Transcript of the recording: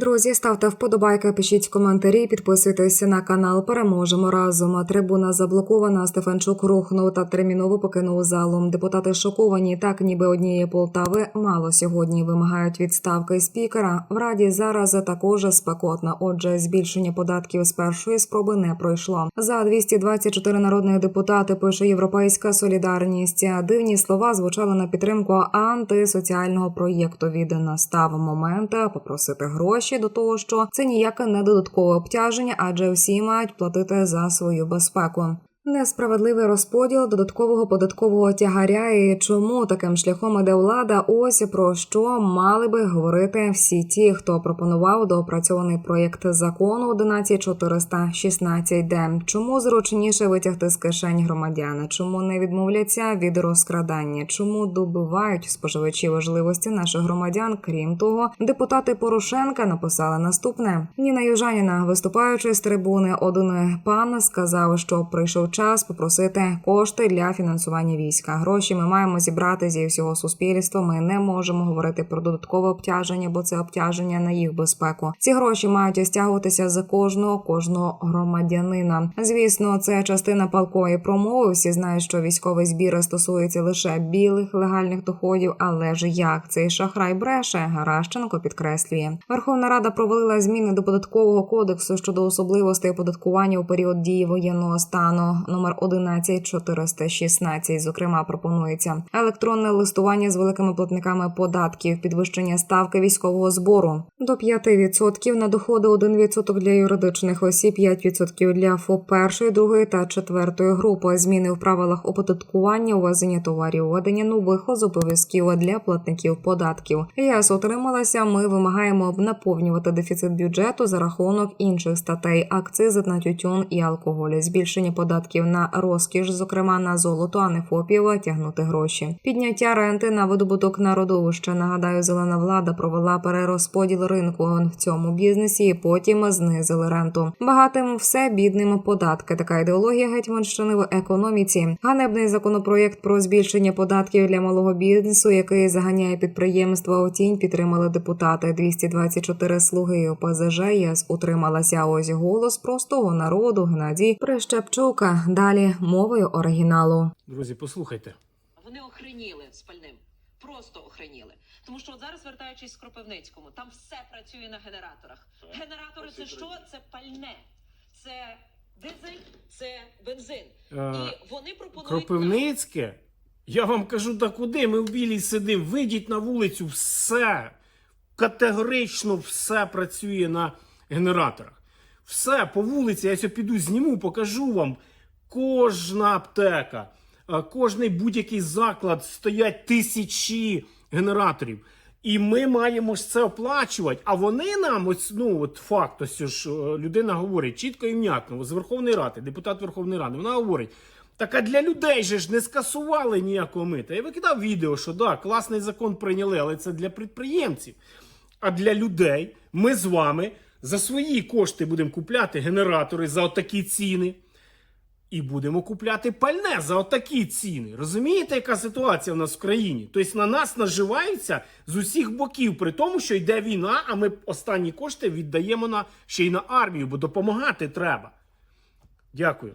Друзі, ставте вподобайки, пишіть коментарі, підписуйтесь на канал. Переможемо разом. Трибуна заблокована. Стефанчук рухнув та терміново покинув залу. Депутати шоковані, так ніби однієї Полтави мало сьогодні вимагають відставки спікера. В раді зараз також спекотна. Отже, збільшення податків з першої спроби не пройшло. За 224 народних депутати пише Європейська солідарність. Дивні слова звучали на підтримку антисоціального проєкту. Від настав момент попросити гроші до того, що це ніяке не додаткове обтяження, адже всі мають платити за свою безпеку. Несправедливий розподіл додаткового податкового тягаря і чому таким шляхом іде влада? Ось про що мали би говорити всі ті, хто пропонував доопрацьований проєкт закону 11416Д. Чому зручніше витягти з кишень громадян? Чому не відмовляться від розкрадання? Чому добивають споживачі важливості наших громадян? Крім того, депутати Порошенка написали наступне: Ніна Южаніна, виступаючи з трибуни, один пан сказав, що прийшов час попросити кошти для фінансування війська. Гроші ми маємо зібрати зі всього суспільства. Ми не можемо говорити про додаткове обтяження, бо це обтяження на їх безпеку. Ці гроші мають стягуватися за кожного кожного громадянина. Звісно, це частина палкої промови. Всі знають, що військовий збір стосується лише білих легальних доходів. Але ж як цей шахрай бреше, Гаращенко підкреслює. Верховна Рада провалила зміни до податкового кодексу щодо особливостей оподаткування у період дії воєнного стану номер 11416. Зокрема, пропонується електронне листування з великими платниками податків, підвищення ставки військового збору до 5% на доходи, 1% для юридичних осіб, 5% для ФОП першої, другої та четвертої групи. Зміни в правилах оподаткування, увезення товарів, введення нових обов'язків для платників податків. ЄС отрималася. Ми вимагаємо наповнювати дефіцит бюджету за рахунок інших статей, акцизи на тютюн і алкоголь, збільшення податків на розкіш, зокрема на золото, а не фопів, тягнути гроші. Підняття ренти на видобуток на родовище. Нагадаю, зелена влада провела перерозподіл ринку в цьому бізнесі і потім знизили ренту. Багатим все бідним податки. Така ідеологія гетьманщини в економіці. Ганебний законопроєкт про збільшення податків для малого бізнесу, який заганяє підприємства у тінь, підтримали депутати. 224 слуги ОПЗЖ ЄС утрималася. Ось голос простого народу Геннадій Прищепчука. Далі мовою оригіналу. Друзі, послухайте. Вони охреніли з пальним. Просто охреніли. Тому що от зараз, вертаючись з Кропивницькому, там все працює на генераторах. Генератори це що? Це пальне, це дизель, це бензин. Е, І вони пропонують Кропивницьке, я вам кажу, та куди? Ми в білій сидимо. Вийдіть на вулицю, все. Категорично все працює на генераторах. Все, по вулиці, я сьогодні піду, зніму, покажу вам. Кожна аптека, е, кожний будь-який заклад стоять тисячі генераторів. І ми маємо ж це оплачувати. А вони нам, ось ну от факт, ось ж е, людина говорить чітко і внятно, з Верховної Ради, депутат Верховної Ради, вона говорить. Так а для людей же ж не скасували ніякого мита. Я викидав відео, що да, класний закон прийняли, але це для підприємців. А для людей ми з вами за свої кошти будемо купляти генератори за отакі ціни. І будемо купляти пальне за отакі ціни. Розумієте, яка ситуація в нас в країні? Тобто на нас наживаються з усіх боків, при тому, що йде війна, а ми останні кошти віддаємо на ще й на армію, бо допомагати треба. Дякую.